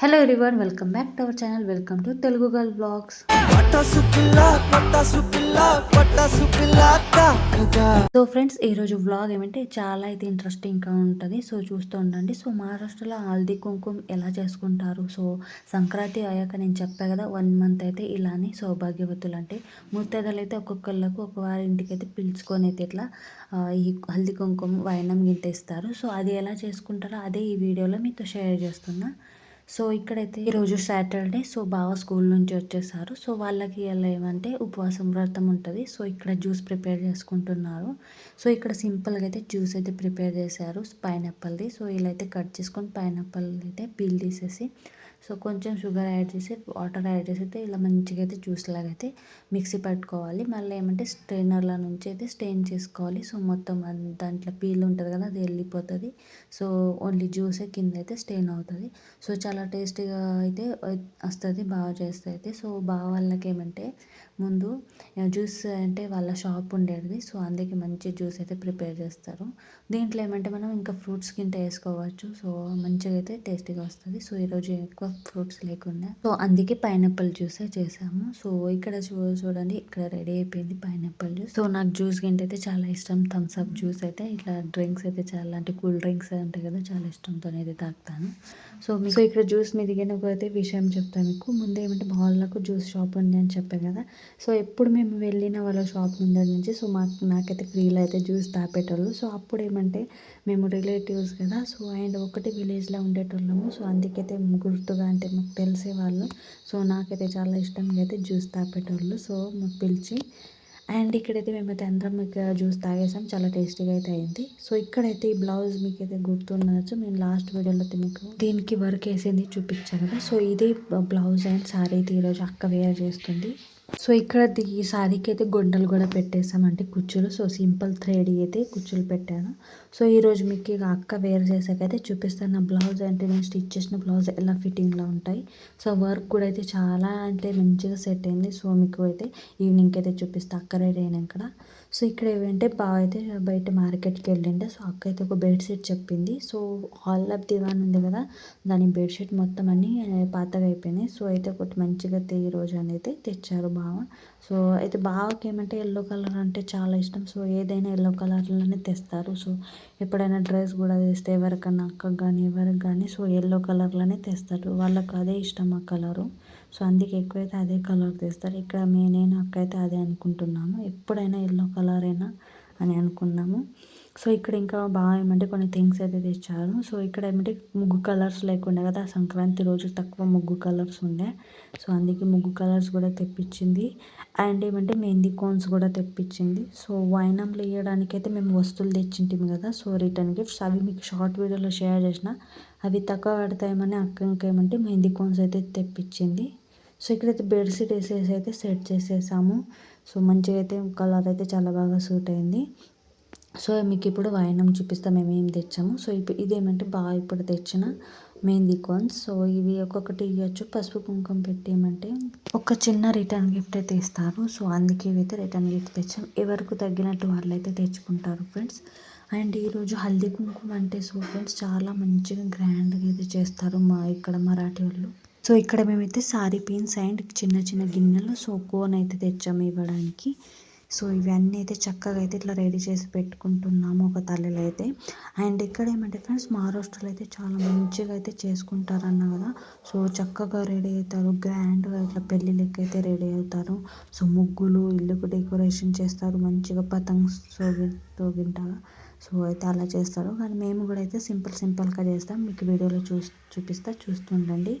Hello everyone welcome back to our channel welcome to Telugu girl blogs so friends ఈరోజు vlog ఏమంటే చాలా అయితే ఇంట్రెస్టింగ్గా ఉంటుంది. సో చూస్తూ ఉండండి. సో మహారాష్ట్రలో హల్దీ కుంకుమ ఎలా చేసుకుంటారు? సో సంక్రాంతి అయ్యాక నేను చెప్పా కదా వన్ మంత్ అయితే ఇలానే సౌభాగ్యవతులు అంటే ముత్తైదలు అయితే ఒక్కొక్కళ్ళకు ఒక వారి ఇంటికి అయితే పిలుచుకొని అయితే ఇట్లా ఈ హల్దీ కుంకుమ వైనం గింత ఇస్తారు. సో అది ఎలా చేసుకుంటారో అదే ఈ వీడియోలో మీతో షేర్ చేస్తున్నా. సో ఇక్కడైతే ఈరోజు సాటర్డే సో బావ స్కూల్ నుంచి వచ్చేసారు. సో వాళ్ళకి ఎలా ఏమంటే ఉపవాసం వ్రతం ఉంటుంది. సో ఇక్కడ జ్యూస్ ప్రిపేర్ చేసుకుంటున్నారు. సో ఇక్కడ సింపుల్గా అయితే జ్యూస్ అయితే ప్రిపేర్ చేశారు పైనాపిల్ది. సో ఇలా అయితే కట్ చేసుకొని పైనాపిల్ అయితే పీల్ తీసేసి సో కొంచెం షుగర్ యాడ్ చేసి వాటర్ యాడ్ చేసి అయితే ఇలా మంచిగా అయితే జ్యూస్ లాగా అయితే మిక్సీ పట్టుకోవాలి. మళ్ళీ ఏమంటే స్ట్రైనర్ల నుంచి అయితే స్టెయిన్ చేసుకోవాలి. సో మొత్తం దాంట్లో పీల్ ఉంటుంది కదా అది వెళ్ళిపోతుంది. సో ఓన్లీ జ్యూసే కింద అయితే స్టెయిన్ అవుతుంది. సో చాలా టేస్టీగా అయితే వస్తుంది బాగా చేస్తే అయితే. సో బాగా వాళ్ళకి ఏమంటే ముందు జ్యూస్ అంటే వాళ్ళ షాప్ ఉండేది. సో అందుకే మంచి జ్యూస్ అయితే ప్రిపేర్ చేస్తారు. దీంట్లో ఏమంటే మనం ఇంకా ఫ్రూట్స్ కింద వేసుకోవచ్చు. సో మంచిగా అయితే టేస్టీగా వస్తుంది. సో ఈరోజు ఎక్కువ ఫ్రూట్స్ లేకుండా. సో అందుకే పైనాపిల్ జ్యూసే చేసాము. సో ఇక్కడ చూడండి ఇక్కడ రెడీ అయిపోయింది పైనాపిల్ జ్యూస్. సో నాకు జ్యూస్ గింట అయితే చాలా ఇష్టం. థమ్స్ అప్ జ్యూస్ అయితే ఇట్లా డ్రింక్స్ అయితే చాలా అంటే కూల్ డ్రింక్స్ ఉంటాయి కదా చాలా ఇష్టంతో అయితే తాగుతాను. సో మీకు సో ఇక్కడ జ్యూస్ మీ దిగిన అయితే విషయం చెప్తాను మీకు. ముందు ఏమంటే బాల్లకు జ్యూస్ షాప్ ఉంది అని చెప్పాను కదా. సో ఎప్పుడు మేము వెళ్ళిన వాళ్ళ షాప్ ముందర నుంచి సో మాకు నాకైతే ఫ్రీలో అయితే జ్యూస్ తాపేటోళ్ళు. సో అప్పుడు ఏమంటే మేము రిలేటివ్స్ కదా సో అండ్ ఒకటి విలేజ్లో ఉండేటోళ్ళము. సో అందుకైతే గుర్తుగా అంటే మాకు తెలిసే వాళ్ళు సో నాకైతే చాలా ఇష్టంగా అయితే జ్యూస్ తాపేటోళ్ళు. సో మాకు పిలిచి అండ్ ఇక్కడైతే మేమైతే అందరం ఇక్కడ జ్యూస్ తాగేసాం. చాలా టేస్టీగా అయితే అయింది. సో ఇక్కడైతే ఈ బ్లౌజ్ మీకు అయితే గుర్తుండొచ్చు. నేను లాస్ట్ వీడియోలో అయితే మీకు దీనికి వర్క్ వేసింది చూపించాను కదా. సో ఇది బ్లౌజ్ అండ్ సారీ అయితే ఈరోజు అక్క వేర్ చేస్తుంది. సో ఇక్కడ ఈ శారీకి అయితే గుండలు కూడా పెట్టేసాం కుచ్చులు. సో సింపుల్ థ్రెడ్ అయితే కుచ్చులు పెట్టాను. సో ఈరోజు మీకు ఇక అక్క వేర్ చేసాకైతే చూపిస్తాను. నా బ్లౌజ్ అంటే నేను స్టిచ్ చేసిన బ్లౌజ్ ఎలా ఫిట్టింగ్లో ఉంటాయి. సో వర్క్ కూడా అయితే చాలా అంటే మంచిగా సెట్ అయింది. సో మీకు అయితే ఈవినింగ్కి అయితే చూపిస్తాను అక్క రెడీ అయినాక. సో ఇక్కడ ఏమంటే బాగా అయితే బయట మార్కెట్కి వెళ్ళిండే. సో అక్క అయితే ఒక బెడ్షీట్ చెప్పింది. సో హాల్ ఆఫ్ దివాన్ ఉంది కదా దాని బెడ్షీట్ మొత్తం అన్నీ పాతగా అయిపోయినాయి సో అయితే ఒకటి మంచిగా ఈ రోజు అని అయితే తెచ్చారు బావ. సో అయితే బావకి ఏమంటే ఎల్లో కలర్ అంటే చాలా ఇష్టం. సో ఏదైనా ఎల్లో కలర్లోనే తెస్తారు. సో ఎప్పుడైనా డ్రెస్ కూడా తెస్తే ఎవరికన్నా అక్కకు కానీ ఎవరికి కానీ సో ఎల్లో కలర్లోనే తెస్తారు. వాళ్ళకి అదే ఇష్టం ఆ కలరు. సో అందుకే ఎక్కువైతే అదే కలర్ తెస్తారు. ఇక్కడ మే నేను అదే అనుకుంటున్నాము ఎప్పుడైనా ఎల్లో కలర్ అయినా అని అనుకున్నాము. సో ఇక్కడ ఇంకా బాగా ఏమంటే కొన్ని థింగ్స్ అయితే తెచ్చారు. సో ఇక్కడ ఏమంటే ముగ్గు కలర్స్ లేకుండే కదా సంక్రాంతి రోజు తక్కువ ముగ్గు కలర్స్ ఉండే. సో అందుకే ముగ్గు కలర్స్ కూడా తెప్పించింది. అండ్ ఏమంటే మెహందీ కోన్స్ కూడా తెప్పించింది. సో వైనంలో వేయడానికి అయితే మేము వస్తువులు తెచ్చింటిమి కదా సో రిటర్న్ గిఫ్ట్స్ అవి మీకు షార్ట్ వీడియోలో షేర్ చేసిన. అవి తక్కువ పడతాయేమని అక్క ఇంకేమంటే మెహందీ కోన్స్ అయితే తెప్పించింది. సో ఇక్కడైతే బెడ్షీట్ వేసేసి అయితే సెట్ చేసేసాము. సో మంచిగా అయితే కలర్ అయితే చాలా బాగా సూట్ అయింది. సో మీకు ఇప్పుడు వాయనం చూపిస్తాం మేము ఏం తెచ్చాము. సో ఇప్పుడు ఇదేమంటే బాగా ఇప్పుడు తెచ్చిన మెహందీ కోన్స్. సో ఇవి ఒక్కొక్కటి ఇవ్వచ్చు పసుపు కుంకుమ పెట్టేయమంటే ఒక చిన్న రిటర్న్ గిఫ్ట్ అయితే ఇస్తారు. సో అందుకే ఇవైతే రిటర్న్ గిఫ్ట్ తెచ్చాం. ఎవరికి తగ్గినట్టు వాళ్ళు అయితే తెచ్చుకుంటారు ఫ్రెండ్స్ అండ్ ఈరోజు హల్దీ కుంకుమ అంటే సో ఫ్రెండ్స్ చాలా మంచిగా గ్రాండ్గా అయితే చేస్తారు మా ఇక్కడ మరాఠీ వాళ్ళు. సో ఇక్కడ మేమైతే సారీ పిన్స్ అండ్ చిన్న చిన్న గిన్నెలు సో కోన్ అయితే తెచ్చాము ఇవ్వడానికి. సో ఇవన్నీ అయితే చక్కగా అయితే ఇట్లా రెడీ చేసి పెట్టుకుంటున్నాము ఒక తల్లిలో అయితే. అండ్ ఇక్కడ ఏమంటే ఫ్రెండ్స్ మహారాష్ట్రలో అయితే చాలా మంచిగా అయితే చేసుకుంటారన్న కదా. సో చక్కగా రెడీ అవుతారు గ్రాండ్గా ఇట్లా పెళ్ళి లెక్క అయితే రెడీ అవుతారు. సో ముగ్గులు ఇల్లుకు డెకరేషన్ చేస్తారు మంచిగా పతంగ్ సోగి తోగింటారు. సో అయితే అలా చేస్తారు కానీ మేము కూడా అయితే సింపుల్ సింపుల్గా చేస్తాం. మీకు వీడియోలో చూ చూపిస్తా చూస్తుండండి.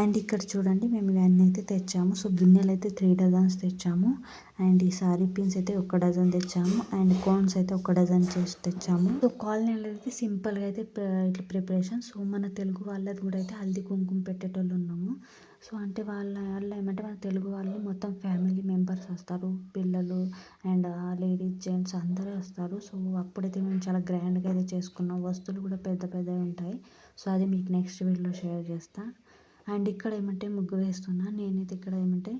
అండ్ ఇక్కడ చూడండి మేము ఇవన్నీ అయితే తెచ్చాము. సో గిన్నెలు అయితే త్రీ డజన్స్ తెచ్చాము. అండ్ ఈ సారీ పిన్స్ అయితే ఒక డజన్ తెచ్చాము. అండ్ కోన్స్ అయితే ఒక డజన్ చేసి తెచ్చాము. సో కాలనీలో అయితే సింపుల్గా అయితే ఇట్లా ప్రిపరేషన్. సో మన తెలుగు వాళ్ళది కూడా అయితే హల్దీ కుంకుమ పెట్టేటోళ్ళు ఉన్నాము. సో అంటే వాళ్ళ వాళ్ళు ఏమంటే మన తెలుగు వాళ్ళు మొత్తం ఫ్యామిలీ మెంబర్స్ వస్తారు. పిల్లలు అండ్ లేడీస్ జెంట్స్ అందరూ వస్తారు. సో అప్పుడైతే మేము చాలా గ్రాండ్గా అయితే చేసుకున్నాం. వస్తువులు కూడా పెద్ద పెద్దవి ఉంటాయి. సో అది మీకు నెక్స్ట్ వీడియోలో షేర్ చేస్తాను అండ్ ఇక్కడ ఏమంటే ముగ్గు వేస్తున్నా. నేనైతే ఇక్కడ ఏమంటే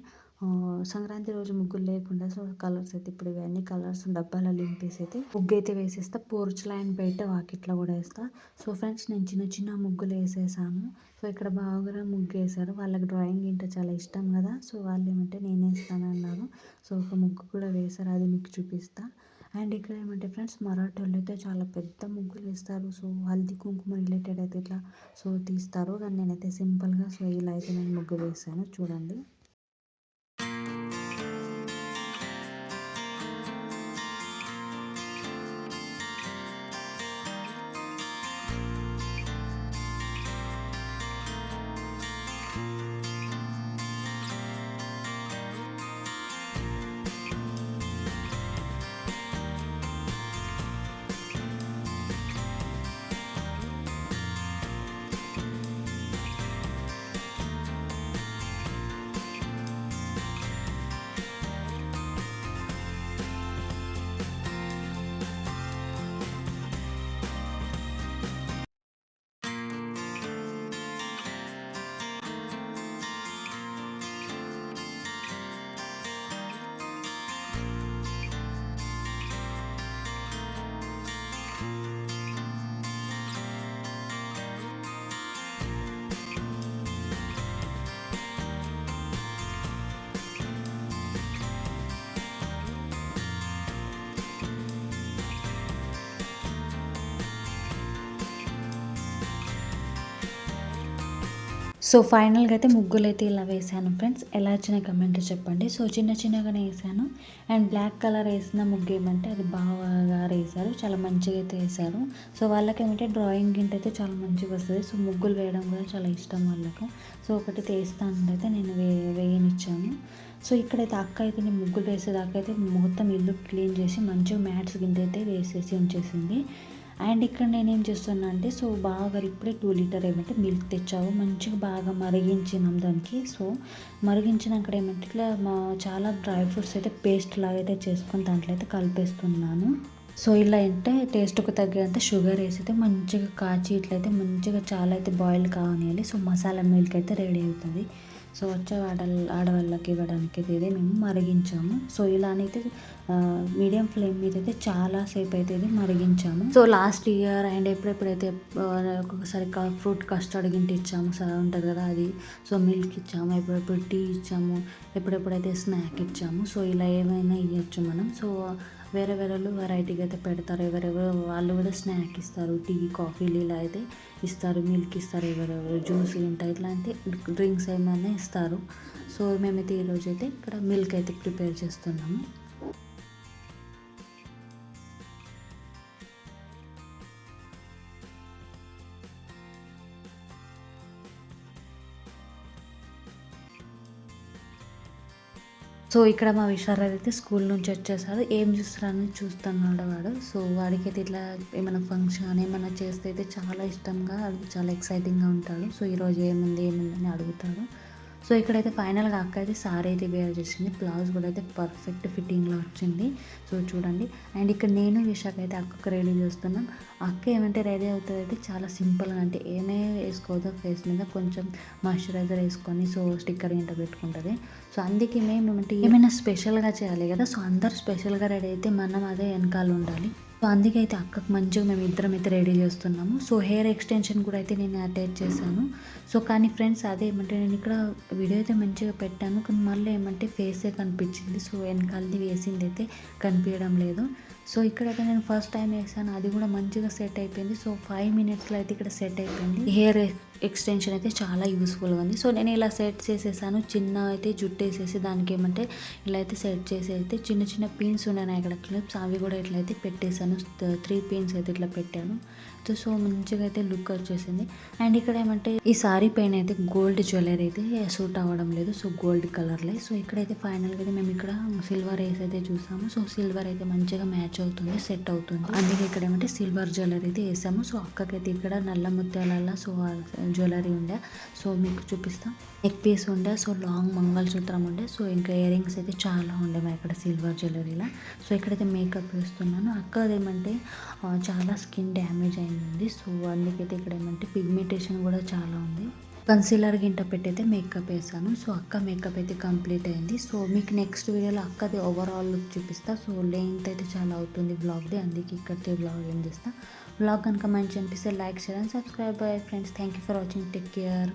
సంక్రాంతి రోజు ముగ్గులు లేకుండా సో కలర్స్ అయితే ఇప్పుడు ఇవన్నీ కలర్స్ డబ్బాలో నింపేసి అయితే ముగ్గు అయితే వేసేస్తా. పోర్చ్ లైన్ బయట వాకిట్లో కూడా వేస్తా. సో ఫ్రెండ్స్ నేను చిన్న చిన్న ముగ్గులు వేసేసాను. సో ఇక్కడ బాగా ముగ్గు వేశారు. వాళ్ళకి డ్రాయింగ్ అంటే చాలా ఇష్టం కదా. సో వాళ్ళు ఏమంటే నేను వేస్తానన్నారు సో ఒక ముగ్గు కూడా వేశారు. అది మీకు చూపిస్తా. అండ్ ఇక్కడ ఏమంటే ఫ్రెండ్స్ మరాఠీ అయితే చాలా పెద్ద ముగ్గులు వేస్తారు. సో హల్దీ కుంకుమ రిలేటెడ్ అయితే ఇట్లా సో తీస్తారు. కానీ నేనైతే సింపుల్గా సో ఇలా అయితే నేను ముగ్గు వేసాను చూడండి. సో ఫైనల్గా అయితే ముగ్గులు అయితే ఇలా వేసాను ఫ్రెండ్స్. ఎలా వచ్చిన కమెంట్ చెప్పండి. సో చిన్న చిన్నగానే వేసాను. అండ్ బ్లాక్ కలర్ వేసిన ముగ్గు ఏమంటే అది బాగా వేశారు చాలా మంచిగా అయితే వేసారు. సో వాళ్ళకి ఏమంటే డ్రాయింగ్ గింట అయితే చాలా మంచిగా వస్తుంది. సో ముగ్గులు వేయడం కూడా చాలా ఇష్టం వాళ్ళకు. సో ఒకటి తీస్తాను అయితే నేను వే వేయనిచ్చాను. సో ఇక్కడైతే అక్క అయితే నేను ముగ్గులు వేసేదాకా అయితే మొత్తం ఇల్లు క్లీన్ చేసి మంచిగా మ్యాట్స్ కింద అయితే వేసేసి ఉంచేసింది. అండ్ ఇక్కడ నేనేం చేస్తున్నా అంటే సో బాగా ఇప్పుడే టూ లీటర్ ఏమంటే మిల్క్ తెచ్చావు. మంచిగా బాగా మరిగించినాం దానికి. సో మరిగించినాక ఏమంటే ఇట్లా మా చాలా డ్రై ఫ్రూట్స్ అయితే పేస్ట్ లాగా అయితే చేసుకొని దాంట్లో అయితే కలిపేస్తున్నాను. సో ఇలా అంటే టేస్ట్కు తగ్గంత షుగర్ వేసి అయితే మంచిగా కాచి ఇట్లయితే మంచిగా చాలా అయితే బాయిల్ కావనియాలి సో మసాలా మిల్క్ అయితే రెడీ అవుతుంది. సో వచ్చే ఆడ ఆడవాళ్ళకి ఇవ్వడానికి అయితే మేము మరిగించాము. సో ఇలానైతే మీడియం ఫ్లేమ్ మీద అయితే చాలా సేపు అయితే ఇది మరిగించాము. సో లాస్ట్ ఇయర్ అండ్ ఎప్పుడెప్పుడైతే ఒక్కొక్కసారి ఫ్రూట్ కస్టర్డ్ గింటి ఇచ్చాము సార్ ఉంటుంది కదా అది. సో మిల్క్ ఇచ్చాము ఎప్పుడెప్పుడు టీ ఇచ్చాము ఎప్పుడెప్పుడైతే స్నాక్ ఇచ్చాము. సో ఇలా ఏమైనా ఇవ్వచ్చు మనం. సో వేరే వేరే వాళ్ళు వెరైటీగా అయితే పెడతారు. ఎవరెవరు వాళ్ళు కూడా స్నాక్ ఇస్తారు టీ కాఫీలు ఇలా అయితే ఇస్తారు మిల్క్ ఇస్తారు ఎవరెవరు జ్యూస్ ఉంటాయి ఇట్లాంటి డ్రింక్స్ ఏమైనా ఇస్తారు. సో మేమైతే ఈరోజు అయితే ఇక్కడ మిల్క్ అయితే ప్రిపేర్ చేస్తున్నాము. సో ఇక్కడ మా విశారద్ అయితే స్కూల్ నుంచి వచ్చేసాడు. ఏం చూస్తున్నారని చూస్తున్నాడు వాడు. సో వాడికి అయితే ఇట్లా ఏమైనా ఫంక్షన్ ఏమైనా చేస్తే అయితే చాలా ఇష్టంగా చాలా ఎక్సైటింగ్గా ఉంటాడు. సో ఈరోజు ఏముంది ఏముంది అని అడుగుతాడు. సో ఇక్కడైతే ఫైనల్గా అక్క అయితే సారీ అయితే వేర్ చేసింది. బ్లౌజ్ కూడా అయితే పర్ఫెక్ట్ ఫిట్టింగ్లో వచ్చింది. సో చూడండి. అండ్ ఇక్కడ నేను విశాఖ అయితే అక్కకు రెడీ చేస్తున్నాం. అక్క ఏమంటే రెడీ అవుతుంది అయితే చాలా సింపుల్గా అంటే ఏమే వేసుకోవద్దు ఫేస్ మీద కొంచెం మాయిశ్చరైజర్ వేసుకొని సో స్టిక్కర్ ఏంటో పెట్టుకుంటుంది. సో అందుకే మేము ఏమంటే ఏమైనా స్పెషల్గా చేయాలి కదా. సో అందరు స్పెషల్గా రెడీ అయితే మనం అదే వెనకాల ఉండాలి. సో అందుకే అయితే అక్కకు మంచిగా మేము ఇద్దరం అయితే రెడీ చేస్తున్నాము. సో హెయిర్ ఎక్స్టెన్షన్ కూడా అయితే నేను అటాచ్ చేశాను. సో కానీ ఫ్రెండ్స్ అదే ఏమంటే నేను ఇక్కడ వీడియో అయితే మంచిగా పెట్టాను. కానీ మళ్ళీ ఏమంటే ఫేసే కనిపించింది. సో వెనకాలది వేసింది అయితే కనిపించడం లేదు. సో ఇక్కడైతే నేను ఫస్ట్ టైం వేసాను. అది కూడా మంచిగా సెట్ అయిపోయింది. సో ఫైవ్ మినిట్స్లో అయితే ఇక్కడ సెట్ అయిపోయింది. హెయిర్ ఎక్స్టెన్షన్ అయితే చాలా యూస్ఫుల్గా ఉంది. సో నేను ఇలా సెట్ చేసేసాను. చిన్న అయితే జుట్టు వేసేసి దానికి ఏమంటే ఇలా అయితే సెట్ చేసి అయితే చిన్న చిన్న పిన్స్ ఉన్నాయి ఇక్కడ క్లిప్స్ అవి కూడా ఇట్లా అయితే పెట్టేశాను త్రీ పిన్స్ అయితే ఇట్లా పెట్టాను. సో సో మంచిగా అయితే లుక్ వచ్చేసింది. అండ్ ఇక్కడ ఏమంటే ఈ సారీ పైన అయితే గోల్డ్ జ్యువెలరీ అయితే సూట్ అవ్వడం లేదు. So gold కలర్లే. సో ఇక్కడైతే ఫైనల్గా అయితే మేము ఇక్కడ సిల్వర్ వేసి అయితే చూసాము. సో సిల్వర్ అయితే మంచిగా మ్యాచ్ అవుతుంది సెట్ అవుతుంది. అందుకే ఇక్కడ ఏమంటే సిల్వర్ జ్యువెలరీ అయితే వేసాము. సో అక్కకైతే ఇక్కడ నల్ల ముత్యాల సో జ్యువెలరీ ఉండే. సో మీకు చూపిస్తాం. నెక్ పీస్ ఉండే. సో లాంగ్ మంగళసూత్రం ఉండే. సో ఇంకా ఇయర్ రింగ్స్ అయితే చాలా ఉండే మా ఇక్కడ సిల్వర్ జ్యువెలరీలో. సో ఇక్కడైతే మేకప్ వేస్తున్నాను. అక్క ఏమంటే చాలా స్కిన్ డ్యామేజ్ అయింది. సో అందుకైతే ఇక్కడ ఏమంటే పిగ్మెంటేషన్ కూడా చాలా ఉంది. కన్సీలర్ గింట పెట్టయితే మేకప్ వేసాను. సో అక్క మేకప్ అయితే కంప్లీట్ అయింది. సో మీకు నెక్స్ట్ వీడియోలో అక్కది ఓవరాల్ లుక్ చూపిస్తా. సో లెంత్ అయితే చాలా అవుతుంది బ్లాగ్ది అందుకే ఇక్కడితే బ్లాగ్ ఏం చేస్తా. బ్లాగ్ కనుక మంచి అనిపిస్తే like share and subscribe bye friends. Thank you for watching take care